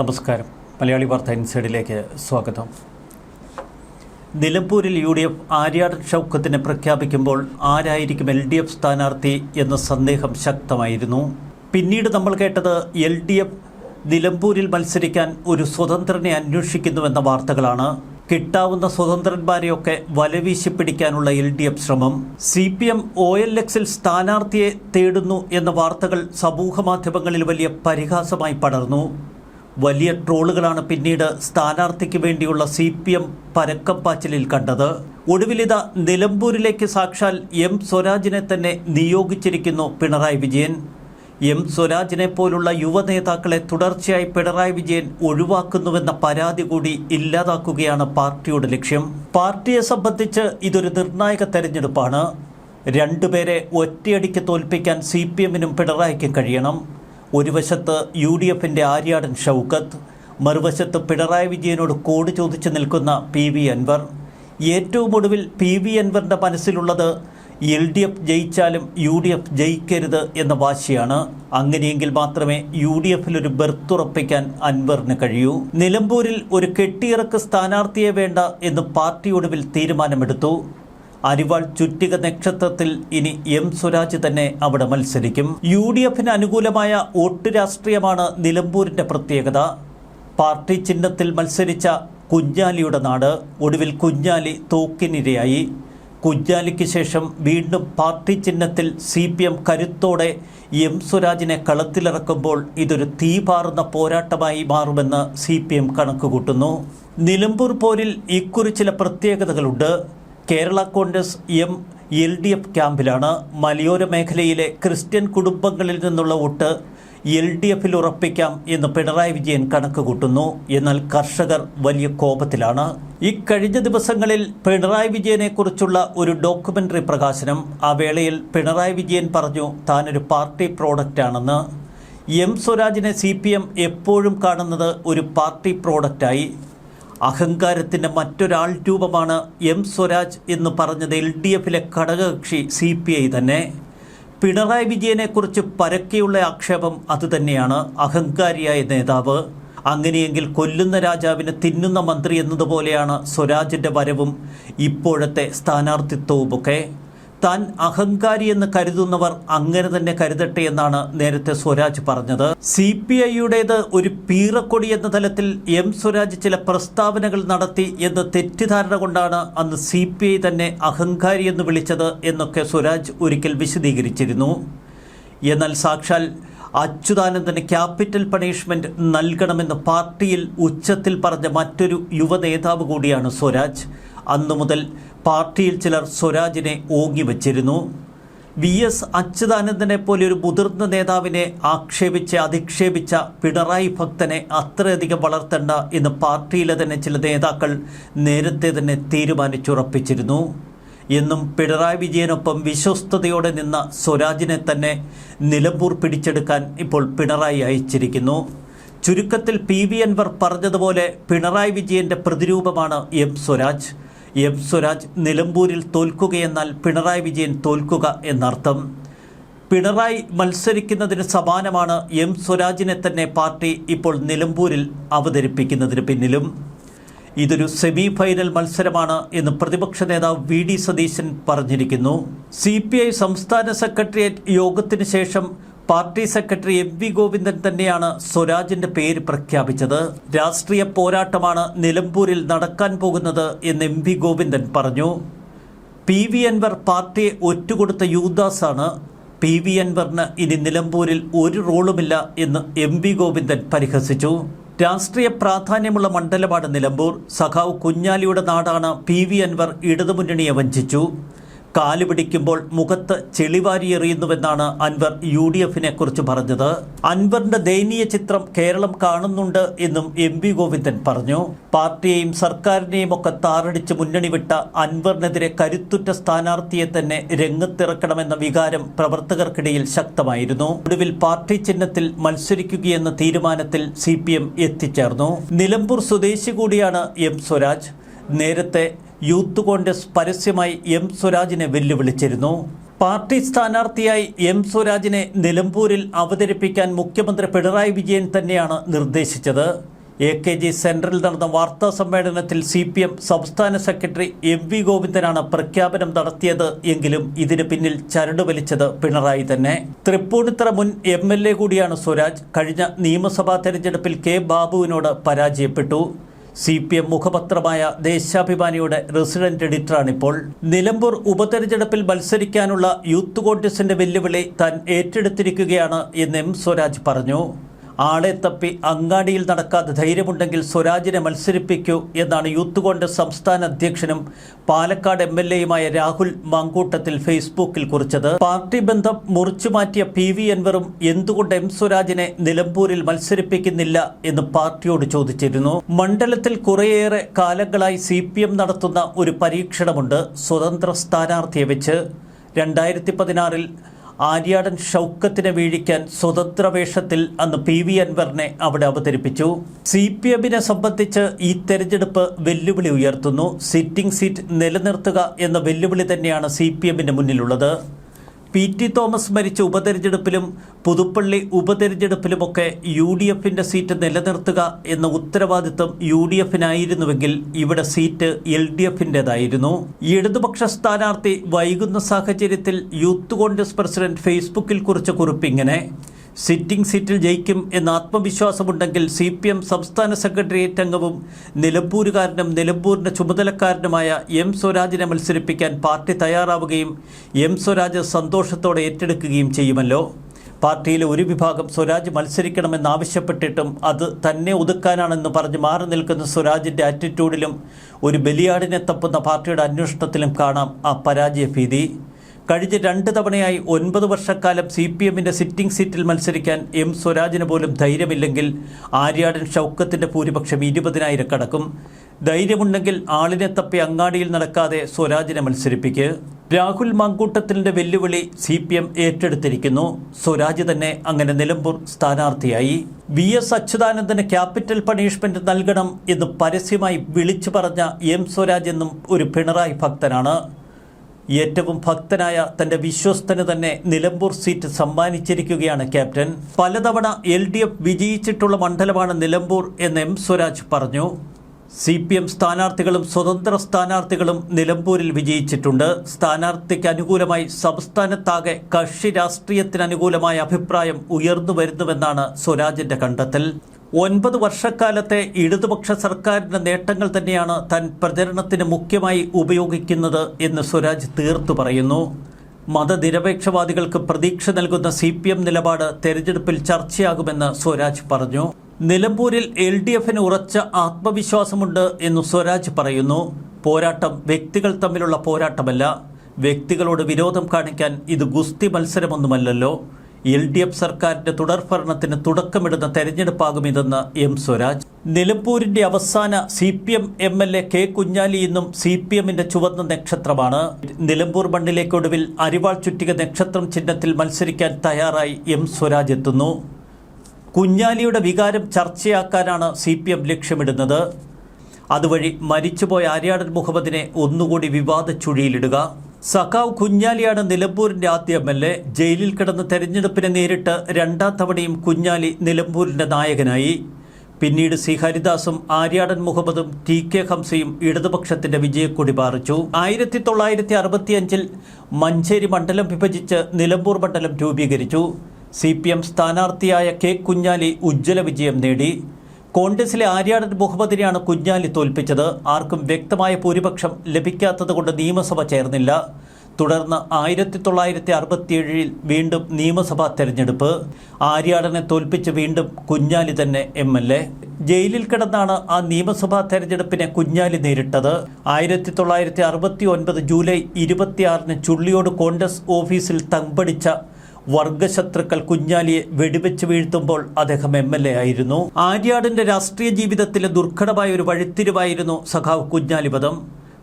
നമസ്കാരം. മലയാളി വാർത്ത ഇൻസൈഡിലേക്ക് സ്വാഗതം. നിലമ്പൂരിൽ യു ഡി എഫ് ആര്യാട് ഷൗക്കത്തിനെ പ്രഖ്യാപിക്കുമ്പോൾ ആരായിരിക്കും എൽ ഡി എഫ് സ്ഥാനാർത്ഥി എന്ന സന്ദേഹം ശക്തമായിരുന്നു. പിന്നീട് നമ്മൾ കേട്ടത് എൽ ഡി എഫ് നിലമ്പൂരിൽ മത്സരിക്കാൻ ഒരു സ്വതന്ത്രനെ അന്വേഷിക്കുന്നുവെന്ന വാർത്തകളാണ്. കിട്ടാവുന്ന സ്വതന്ത്രന്മാരെയൊക്കെ വലവീശി പിടിക്കാനുള്ള എൽ ഡി എഫ് ശ്രമം. C P M O L എക്സിൽ സ്ഥാനാർത്ഥിയെ തേടുന്നു എന്ന വാർത്തകൾ സമൂഹമാധ്യമങ്ങളിൽ വലിയ പരിഹാസമായി പടർന്നു. വലിയ ട്രോളുകളാണ് പിന്നീട് സ്ഥാനാർത്ഥിക്ക് വേണ്ടിയുള്ള സി പി എം പരക്കപ്പാച്ചിലിൽ കണ്ടത്. ഒടുവിലിത നിലമ്പൂരിലേക്ക് സാക്ഷാൽ എം സ്വരാജിനെ തന്നെ നിയോഗിച്ചിരിക്കുന്നു പിണറായി വിജയൻ. എം സ്വരാജിനെ പോലുള്ള യുവനേതാക്കളെ തുടർച്ചയായി പിണറായി വിജയൻ ഒഴിവാക്കുന്നുവെന്ന പരാതി കൂടി ഇല്ലാതാക്കുകയാണ് പാർട്ടിയുടെ ലക്ഷ്യം. പാർട്ടിയെ സംബന്ധിച്ച് ഇതൊരു നിർണായക തെരഞ്ഞെടുപ്പാണ്. രണ്ടുപേരെ ഒറ്റയടിക്ക് തോൽപ്പിക്കാൻ സി പി എമ്മിനും പിണറായിക്കും കഴിയണം. ഒരു വശത്ത് യു ഡി എഫിന്റെ ആര്യാടൻ ഷൗക്കത്ത് മറുവശത്ത് പിണറായി വിജയനോട് കോട് ചോദിച്ചു നിൽക്കുന്ന പി വി അൻവർ. ഏറ്റവും ഒടുവിൽ പി വി അൻവറിന്റെ മനസ്സിലുള്ളത് എൽ ഡി എഫ് ജയിച്ചാലും യു ഡി എഫ് ജയിക്കരുത് എന്ന വാശിയാണ്. അങ്ങനെയെങ്കിൽ മാത്രമേ യു ഡി എഫിൽ ഒരു ബെർത്തുറപ്പിക്കാൻ അൻവറിന് കഴിയൂ. നിലമ്പൂരിൽ ഒരു കെട്ടിയിറക്ക് സ്ഥാനാർത്ഥിയെ വേണ്ട എന്ന് പാർട്ടി ഒടുവിൽ തീരുമാനമെടുത്തു. അരിവാൾ ചുറ്റിക നക്ഷത്രത്തിൽ ഇനി എം സ്വരാജ് തന്നെ അവിടെ മത്സരിക്കും. യു ഡി എഫിന് അനുകൂലമായ വോട്ട് രാഷ്ട്രീയമാണ് നിലമ്പൂരിന്റെ പ്രത്യേകത. പാർട്ടി ചിഹ്നത്തിൽ മത്സരിച്ച കുഞ്ഞാലിയുടെ നാട്. ഒടുവിൽ കുഞ്ഞാലി തോക്കിനിരയായി. കുഞ്ഞാലിക്ക് ശേഷം വീണ്ടും പാർട്ടി ചിഹ്നത്തിൽ സി പി എം കരുത്തോടെ എം സ്വരാജിനെ കളത്തിലിറക്കുമ്പോൾ ഇതൊരു തീപാറുന്ന പോരാട്ടമായി മാറുമെന്ന് സി പി എം കണക്കുകൂട്ടുന്നു. നിലമ്പൂർ പോരിൽ ഇക്കുറി ചില പ്രത്യേകതകളുണ്ട്. Kerala Congress M L D F ക്യാമ്പിലാണ് മലയോര മേഖലയിലെ ക്രിസ്ത്യൻ കുടുംബങ്ങളിൽ നിന്നുള്ള വോട്ട് എൽ ഡി എഫിൽ ഉറപ്പിക്കാം എന്ന് പിണറായി വിജയൻ കണക്ക് കൂട്ടുന്നു എന്നാൽ കർഷകർ വലിയ കോപത്തിലാണ്. ഇക്കഴിഞ്ഞ ദിവസങ്ങളിൽ പിണറായി വിജയനെക്കുറിച്ചുള്ള ഒരു ഡോക്യുമെന്ററി പ്രകാശനം ആ വേളയിൽ പിണറായി വിജയൻ പറഞ്ഞു താനൊരു പാർട്ടി പ്രോഡക്റ്റാണെന്ന് എം സ്വരാജിനെ സി പി എം എപ്പോഴും കാണുന്നത് ഒരു പാർട്ടി പ്രോഡക്റ്റായി. അഹങ്കാരത്തിന്റെ മറ്റൊരാൾ രൂപമാണ് എം സ്വരാജ് എന്ന് പറഞ്ഞത് എൽ ഡി എഫിലെ ഘടകകക്ഷി സി പി ഐ തന്നെ. പിണറായി വിജയനെക്കുറിച്ച് പരക്കെയുള്ള ആക്ഷേപം അതുതന്നെയാണ് അഹങ്കാരിയായ നേതാവ്. അങ്ങനെയെങ്കിൽ കൊല്ലുന്ന രാജാവിന് തിന്നുന്ന മന്ത്രി എന്നതുപോലെയാണ് സ്വരാജിന്റെ വരവും ഇപ്പോഴത്തെ സ്ഥാനാർത്ഥിത്വവുമൊക്കെ. താൻ അഹങ്കാരി എന്ന് കരുതുന്നവർ അങ്ങനെ തന്നെ കരുതട്ടെ എന്നാണ് നേരത്തെ സ്വരാജ് പറഞ്ഞത്. സി പി ഐയുടേത് ഒരു പീറക്കൊടി എന്ന തലത്തിൽ എം സ്വരാജ് ചില പ്രസ്താവനകൾ നടത്തി എന്ന് തെറ്റിദ്ധാരണ കൊണ്ടാണ് അന്ന് സി പി ഐ തന്നെ അഹങ്കാരി എന്ന് വിളിച്ചത് എന്നൊക്കെ സ്വരാജ് ഒരിക്കൽ വിശദീകരിച്ചിരുന്നു. എന്നാൽ സാക്ഷാൽ അച്യുതാനന്ദന് ക്യാപിറ്റൽ പണിഷ്മെന്റ് നൽകണമെന്ന് പാർട്ടിയിൽ ഉച്ചത്തിൽ പറഞ്ഞ മറ്റൊരു യുവ നേതാവ് കൂടിയാണ് സ്വരാജ്. അന്നു മുതൽ പാർട്ടിയിൽ ചിലർ സ്വരാജിനെ ഓങ്ങിവച്ചിരുന്നു വി എസ് അച്യുതാനന്ദനെ പോലെ ഒരു മുതിർന്ന നേതാവിനെ ആക്ഷേപിച്ച് അധിക്ഷേപിച്ച പിണറായി ഭക്തനെ അത്രയധികം വളർത്തേണ്ട എന്ന് പാർട്ടിയിലെ തന്നെ ചില നേതാക്കൾ നേരത്തെ തന്നെ തീരുമാനിച്ചുറപ്പിച്ചിരുന്നു. എന്നും പിണറായി വിജയനൊപ്പം വിശ്വസ്തയോടെ നിന്ന സ്വരാജിനെ തന്നെ നിലമ്പൂർ പിടിച്ചെടുക്കാൻ ഇപ്പോൾ പിണറായി അയച്ചിരിക്കുന്നു. ചുരുക്കത്തിൽ പി വി അൻവർ പറഞ്ഞതുപോലെ പിണറായി വിജയന്റെ പ്രതിരൂപമാണ് എം സ്വരാജ്. എം സ്വരാജ് നിലമ്പൂരിൽ തോൽക്കുകയെന്നാൽ പിണറായി വിജയൻ തോൽക്കുക എന്നർത്ഥം. പിണറായി മത്സരിക്കുന്നതിന് സമാനമാണ് എം സ്വരാജിനെ തന്നെ പാർട്ടി ഇപ്പോൾ നിലമ്പൂരിൽ അവതരിപ്പിക്കുന്നതിന് പിന്നിലും. ഇതൊരു സെമി ഫൈനൽ മത്സരമാണ് എന്ന് പ്രതിപക്ഷ നേതാവ് വി ഡി സതീശൻ പറഞ്ഞിരിക്കുന്നു. സി പി ഐ സംസ്ഥാന സെക്രട്ടേറിയറ്റ് യോഗത്തിന് ശേഷം party secretary M V Govindan തന്നെയാണ് സ്വരാജിന്റെ പേര് പ്രഖ്യാപിച്ചത്. രാഷ്ട്രീയ പോരാട്ടമാണ് നിലമ്പൂരിൽ നടക്കാൻ പോകുന്നത് എന്ന് എം വി ഗോവിന്ദൻ പറഞ്ഞു. പി വി അൻവർ പാർട്ടിയെ ഒറ്റുകൊടുത്ത യൂദാസാണ്. പി വി അൻവറിന് ഇനി നിലമ്പൂരിൽ ഒരു റോളുമില്ല എന്ന് എം വി ഗോവിന്ദൻ പരിഹസിച്ചു. രാഷ്ട്രീയ പ്രാധാന്യമുള്ള മണ്ഡലമാണ് നിലമ്പൂർ. സഖാവ് കുഞ്ഞാലിയുടെ നാടാണ് പി വി അൻവർ ഇടതുമുന്നണിയെ വഞ്ചിച്ചു. കാൽ പിടിക്കുമ്പോൾ മുഖത്ത് ചെളിവാരി എറിയുന്നുവെന്നാണ് അൻവർ യു ഡി എഫിനെ കുറിച്ച് പറഞ്ഞത്. അൻവറിന്റെ ദയനീയ ചിത്രം കേരളം കാണുന്നുണ്ട് എന്നും എം വി ഗോവിന്ദൻ പറഞ്ഞു. പാർട്ടിയെയും സർക്കാരിനെയും ഒക്കെ താറടിച്ച് മുന്നണി വിട്ട അൻവറിനെതിരെ കരുത്തുറ്റ സ്ഥാനാർത്ഥിയെ തന്നെ രംഗത്തിറക്കണമെന്ന വികാരം പ്രവർത്തകർക്കിടയിൽ ശക്തമായിരുന്നു. ഒടുവിൽ പാർട്ടി ചിഹ്നത്തിൽ മത്സരിക്കുകയെന്ന തീരുമാനത്തിൽ സി എത്തിച്ചേർന്നു. നിലമ്പൂർ സ്വദേശി കൂടിയാണ് എം സ്വരാജ്. നേരത്തെ യൂത്ത് കോൺഗ്രസ് പരസ്യമായി എം സ്വരാജിനെ വെല്ലുവിളിച്ചിരുന്നു. പാർട്ടി സ്ഥാനാർത്ഥിയായി എം സ്വരാജിനെ നിലമ്പൂരിൽ അവതരിപ്പിക്കാൻ മുഖ്യമന്ത്രി പിണറായി വിജയൻ തന്നെയാണ് നിർദ്ദേശിച്ചത്. എ കെ ജി സെൻട്രലിൽ നടന്ന വാർത്താ സമ്മേളനത്തിൽ സി പി എം സംസ്ഥാന സെക്രട്ടറി എം വി ഗോവിന്ദനാണ് പ്രഖ്യാപനം നടത്തിയത് എങ്കിലും ഇതിന് പിന്നിൽ ചരട് വലിച്ചത് പിണറായി തന്നെ. തൃപ്പൂണിത്തറ മുൻ എം എൽ എ കൂടിയാണ് സ്വരാജ്. കഴിഞ്ഞ നിയമസഭാ തെരഞ്ഞെടുപ്പിൽ കെ ബാബുവിനോട് പരാജയപ്പെട്ടു. സി പി എം മുഖപത്രമായ ദേശാഭിമാനിയുടെ റെസിഡന്റ് എഡിറ്ററാണിപ്പോൾ. നിലമ്പൂർ ഉപതെരഞ്ഞെടുപ്പിൽ മത്സരിക്കാനുള്ള യൂത്ത് കോൺഗ്രസിന്റെ വെല്ലുവിളി താൻ ഏറ്റെടുത്തിരിക്കുകയാണ് എന്ന് എം സ്വരാജ് പറഞ്ഞു. ആളെ തപ്പി അങ്ങാടിയിൽ നടക്കാതെ ധൈര്യമുണ്ടെങ്കിൽ സ്വരാജിനെ മത്സരിപ്പിക്കൂ എന്നാണ് യൂത്ത് കോൺഗ്രസ് സംസ്ഥാന അധ്യക്ഷനും പാലക്കാട് എം എൽ എയുമായ രാഹുൽ മാങ്കൂട്ടത്തിൽ ഫേസ്ബുക്കിൽ കുറിച്ചത്. പാർട്ടി ബന്ധം മുറിച്ചു മാറ്റിയ പി വി അൻവറും എന്തുകൊണ്ട് എം സ്വരാജിനെ നിലമ്പൂരിൽ മത്സരിപ്പിക്കുന്നില്ല എന്ന് പാർട്ടിയോട് ചോദിച്ചിരുന്നു. മണ്ഡലത്തിൽ കുറേയേറെ കാലങ്ങളായി സി നടത്തുന്ന ഒരു പരീക്ഷണമുണ്ട് സ്വതന്ത്ര സ്ഥാനാർത്ഥിയെ വെച്ച്. രണ്ടായിരത്തി പതിനാറിൽ ആര്യാടൻ ഷൗക്കത്തിനെ വീഴിക്കാൻ സ്വതന്ത്ര വേഷത്തിൽ അന്ന് പി വി അൻവറിനെ അവിടെ അവതരിപ്പിച്ചു. സി പി എമ്മിനെ സംബന്ധിച്ച് ഈ തെരഞ്ഞെടുപ്പ് വെല്ലുവിളി ഉയർത്തുന്നു. സിറ്റിംഗ് സീറ്റ് നിലനിർത്തുക എന്ന വെല്ലുവിളി തന്നെയാണ് സി പി എമ്മിന് മുന്നിലുള്ളത്. പി ടി തോമസ് മരിച്ച ഉപതെരഞ്ഞെടുപ്പിലും പുതുപ്പള്ളി ഉപതെരഞ്ഞെടുപ്പിലുമൊക്കെ യു ഡി എഫിന്റെ സീറ്റ് നിലനിർത്തുക എന്ന ഉത്തരവാദിത്തം യു ഡി എഫിനായിരുന്നുവെങ്കിൽ ഇവിടെ സീറ്റ് എൽ ഡി എഫിന്റെതായിരുന്നു ഇടതുപക്ഷ സ്ഥാനാർത്ഥി വൈകുന്ന സാഹചര്യത്തിൽ യൂത്ത് കോൺഗ്രസ് പ്രസിഡന്റ് ഫേസ്ബുക്കിൽ കുറിച്ച കുറിപ്പിങ്ങനെ സിറ്റിംഗ് സീറ്റിൽ ജയിക്കും എന്ന ആത്മവിശ്വാസമുണ്ടെങ്കിൽ സി പി എം സംസ്ഥാന സെക്രട്ടേറിയറ്റ് അംഗവും നിലമ്പൂരുകാരനും നിലമ്പൂരിന്റെ ചുമതലക്കാരനുമായ എം സ്വരാജിനെ മത്സരിപ്പിക്കാൻ പാർട്ടി തയ്യാറാവുകയും എം സ്വരാജ് സന്തോഷത്തോടെ ഏറ്റെടുക്കുകയും ചെയ്യുമല്ലോ. പാർട്ടിയിലെ ഒരു വിഭാഗം സ്വരാജ് മത്സരിക്കണമെന്നാവശ്യപ്പെട്ടിട്ടും അത് തന്നെ ഒതുക്കാനാണെന്ന് പറഞ്ഞ് മാറി നിൽക്കുന്ന സ്വരാജിന്റെ ആറ്റിറ്റ്യൂഡിലും ഒരു ബലിയാടിനെ തപ്പുന്ന പാർട്ടിയുടെ അന്വേഷണത്തിലും കാണാം ആ പരാജയ ഭീതി കഴിഞ്ഞ രണ്ട് തവണയായി ഒൻപത് വർഷക്കാലം സി പി എമ്മിന്റെ സിറ്റിംഗ് സീറ്റിൽ മത്സരിക്കാൻ എം സ്വരാജിന് പോലും ധൈര്യമില്ലെങ്കിൽ ആര്യാടൻ ഷൗക്കത്തിന്റെ ഭൂരിപക്ഷം ഇരുപതിനായിരം കടക്കും. ധൈര്യമുണ്ടെങ്കിൽ ആളിനെ തപ്പി അങ്ങാടിയിൽ നടക്കാതെ സ്വരാജിനെ മത്സരിപ്പിക്ക്. രാഹുൽ മങ്കൂട്ടത്തിന്റെ വെല്ലുവിളി സി പി എം ഏറ്റെടുത്തിരിക്കുന്നു. സ്വരാജ് തന്നെ അങ്ങനെ നിലമ്പൂർ സ്ഥാനാർത്ഥിയായി. വി എസ് അച്യുതാനന്ദന് ക്യാപിറ്റൽ പണിഷ്മെന്റ് നൽകണം എന്ന് പരസ്യമായി വിളിച്ചു പറഞ്ഞ എം സ്വരാജ് എന്നും ഒരു പിണറായി ഭക്തനാണ്. ഏറ്റവും ഭക്തനായ തന്റെ വിശ്വസ്തന് തന്നെ നിലമ്പൂർ സീറ്റ് സമ്മാനിച്ചിരിക്കുകയാണ് ക്യാപ്റ്റൻ. പലതവണ എൽ ഡി എഫ് വിജയിച്ചിട്ടുള്ള മണ്ഡലമാണ് നിലമ്പൂർ എന്ന് എം സ്വരാജ് പറഞ്ഞു. സി പി എം സ്ഥാനാർത്ഥികളും സ്വതന്ത്ര സ്ഥാനാർത്ഥികളും നിലമ്പൂരിൽ വിജയിച്ചിട്ടുണ്ട്. സ്ഥാനാർത്ഥിക്ക് അനുകൂലമായി സംസ്ഥാനത്താകെ കക്ഷി രാഷ്ട്രീയത്തിനനുകൂലമായ അഭിപ്രായം ഉയർന്നു വരുന്നുവെന്നാണ് സ്വരാജിന്റെ കണ്ടെത്തൽ. ഒൻപത് വർഷക്കാലത്തെ ഇടതുപക്ഷ സർക്കാരിന്റെ നേട്ടങ്ങൾ തന്നെയാണ് താൻ പ്രചരണത്തിന് മുഖ്യമായി ഉപയോഗിക്കുന്നത് എന്ന് സ്വരാജ് തീർത്തു പറയുന്നു. മതനിരപേക്ഷവാദികൾക്ക് പ്രതീക്ഷ നൽകുന്ന സി പി എം നിലപാട് തെരഞ്ഞെടുപ്പിൽ ചർച്ചയാകുമെന്ന് സ്വരാജ് പറഞ്ഞു. നിലമ്പൂരിൽ എൽ ഡി എഫിന് ഉറച്ച ആത്മവിശ്വാസമുണ്ട് എന്ന് സ്വരാജ് പറയുന്നു. പോരാട്ടം വ്യക്തികൾ തമ്മിലുള്ള പോരാട്ടമല്ല. വ്യക്തികളോട് വിരോധം കാണിക്കാൻ ഇത് ഗുസ്തി മത്സരമൊന്നുമല്ലല്ലോ. എൽ ഡി എഫ് സർക്കാരിന്റെ തുടർഭരണത്തിന് തുടക്കമിടുന്ന തെരഞ്ഞെടുപ്പാകും ഇതെന്ന് എം സ്വരാജ്. നിലമ്പൂരിന്റെ അവസാന C P M M L A K Kunhali ഇന്നും സി പി എമ്മിന്റെ ചുവന്ന നക്ഷത്രമാണ്. നിലമ്പൂർ മണ്ണിലേക്കൊടുവിൽ അരിവാൾ ചുറ്റിക നക്ഷത്രം ചിഹ്നത്തിൽ മത്സരിക്കാൻ തയ്യാറായി എം സ്വരാജ് എത്തുന്നു. കുഞ്ഞാലിയുടെ വികാരം ചർച്ചയാക്കാനാണ് സി പി എം ലക്ഷ്യമിടുന്നത്. അതുവഴി മരിച്ചുപോയ ആര്യാടൻ മുഹമ്മദിനെ ഒന്നുകൂടി വിവാദ ചുഴിയിലിടുക. സഖാവ് കുഞ്ഞാലിയാണ് നിലമ്പൂരിന്റെ ആദ്യ എം എൽ എ. ജയിലിൽ കിടന്ന് തെരഞ്ഞെടുപ്പിനെ നേരിട്ട് രണ്ടാം തവണയും കുഞ്ഞാലി നിലമ്പൂരിന്റെ നായകനായി. പിന്നീട് സി ഹരിദാസും ആര്യാടൻ മുഹമ്മദും ടി കെ ഹംസയും ഇടതുപക്ഷത്തിന്റെ വിജയക്കൊടി പാറിച്ചു. ആയിരത്തി തൊള്ളായിരത്തി അറുപത്തിയഞ്ചിൽ മഞ്ചേരി മണ്ഡലം വിഭജിച്ച് നിലമ്പൂർ മണ്ഡലം രൂപീകരിച്ചു. സി പി എം സ്ഥാനാർത്ഥിയായ കെ കുഞ്ഞാലി ഉജ്ജ്വല വിജയം നേടി. കോൺഗ്രസിലെ ആര്യാടൻ മുഹമ്മദിനെയാണ് കുഞ്ഞാലി തോൽപ്പിച്ചത്. ആർക്കും വ്യക്തമായ ഭൂരിപക്ഷം ലഭിക്കാത്തതുകൊണ്ട് നിയമസഭ ചേർന്നില്ല. തുടർന്ന് ആയിരത്തി തൊള്ളായിരത്തി അറുപത്തിയേഴിൽ വീണ്ടും നിയമസഭാ തെരഞ്ഞെടുപ്പ്. ആര്യാടനെ തോൽപ്പിച്ച് വീണ്ടും കുഞ്ഞാലി തന്നെ എം എൽ എ. ജയിലിൽ കിടന്നാണ് ആ നിയമസഭാ തെരഞ്ഞെടുപ്പിനെ കുഞ്ഞാലി നേരിട്ടത്. ആയിരത്തി തൊള്ളായിരത്തി അറുപത്തി ഒൻപത് ജൂലൈ ഇരുപത്തിയാറിന് ചുള്ളിയോട് കോൺഗ്രസ് ഓഫീസിൽ തമ്പടിച്ച വർഗശത്രുക്കൾ കുഞ്ഞാലിയെ വെടിവെച്ച് വീഴ്ത്തുമ്പോൾ അദ്ദേഹം എം എൽ എ ആയിരുന്നു. ആര്യാടിന്റെ രാഷ്ട്രീയ ജീവിതത്തിലെ ദുർഘടമായ ഒരു വഴിത്തിരിവായിരുന്നു സഖാവ് കുഞ്ഞാലിപദം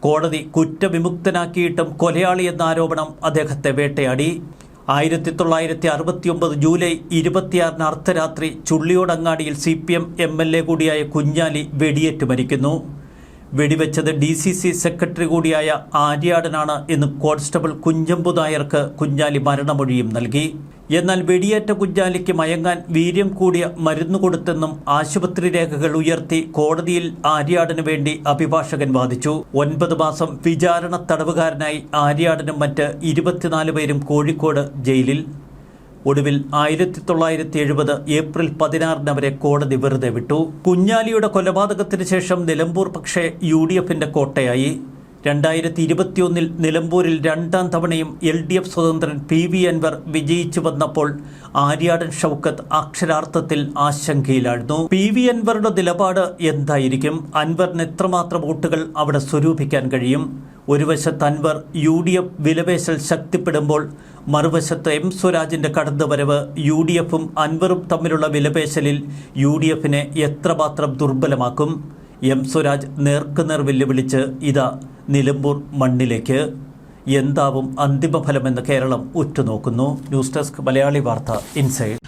കോടതി കുറ്റവിമുക്തനാക്കിയിട്ടും കൊലയാളി എന്ന ആരോപണം അദ്ദേഹത്തെ വേട്ടയാടി. ആയിരത്തി തൊള്ളായിരത്തി അറുപത്തിയൊമ്പത് ജൂലൈ ഇരുപത്തിയാറിന് അർദ്ധരാത്രി ചുള്ളിയോടങ്ങാടിയിൽ C P M M L A കൂടിയായ കുഞ്ഞാലി വെടിയേറ്റ് മരിക്കുന്നു. വെടിവെച്ചത് ഡി സി സി സെക്രട്ടറി കൂടിയായ ആര്യാടനാണ് എന്ന് കോൺസ്റ്റബിൾ കുഞ്ചമ്പു നായർക്ക് കുഞ്ഞാലി മരണമൊഴിയും നൽകി. എന്നാൽ വെടിയേറ്റ കുഞ്ഞാലിക്ക് മയങ്ങാൻ വീര്യം കൂടിയ മരുന്ന് കൊടുത്തെന്നും ആശുപത്രി രേഖകൾ ഉയർത്തി കോടതിയിൽ ആര്യാടന് വേണ്ടി അഭിഭാഷകൻ വാദിച്ചു. ഒൻപത് മാസം വിചാരണ തടവുകാരനായി ആര്യാടനും മറ്റ് ഇരുപത്തിനാല് പേരും കോഴിക്കോട് ജയിലിൽ. ഒടുവിൽ ആയിരത്തി തൊള്ളായിരത്തി എഴുപത് ഏപ്രിൽ പതിനാറിന് അവരെ കോടതി വെറുതെ വിട്ടു. കുഞ്ഞാലിയുടെ കൊലപാതകത്തിന് ശേഷം നിലമ്പൂർ പക്ഷേ യു ഡി എഫിന്റെ കോട്ടയായി. രണ്ടായിരത്തി ഇരുപത്തിയൊന്നിൽ നിലമ്പൂരിൽ രണ്ടാം തവണയും എൽ ഡി എഫ് സ്വതന്ത്രൻ പി വി അൻവർ വിജയിച്ചു വന്നപ്പോൾ ആര്യാടൻ ഷൗക്കത്ത് അക്ഷരാർത്ഥത്തിൽ ആശങ്കയിലായിരുന്നു പി വി അൻവറുടെ നിലപാട് എന്തായിരിക്കും? അൻവറിന് എത്രമാത്രം വോട്ടുകൾ അവിടെ സ്വരൂപിക്കാൻ കഴിയും? ഒരു വശത്ത് അൻവർ യു ഡി എഫ് വിലപേശൽ ശക്തിപ്പെടുമ്പോൾ മറുവശത്ത് എം സ്വരാജിന്റെ കടന്നുവരവ് യു ഡി എഫും അൻവറും തമ്മിലുള്ള വിലപേശലിൽ യു ഡി എഫിനെ എത്രമാത്രം ദുർബലമാക്കും? എം സ്വരാജ് നേർക്കുനേർ വെല്ലുവിളിച്ച് ഇതാ നിലമ്പൂർ മണ്ണിലേക്ക്. എന്താവും അന്തിമഫലമെന്ന് Keralam ഉറ്റുനോക്കുന്നു. News desk Malayali Vartha inside.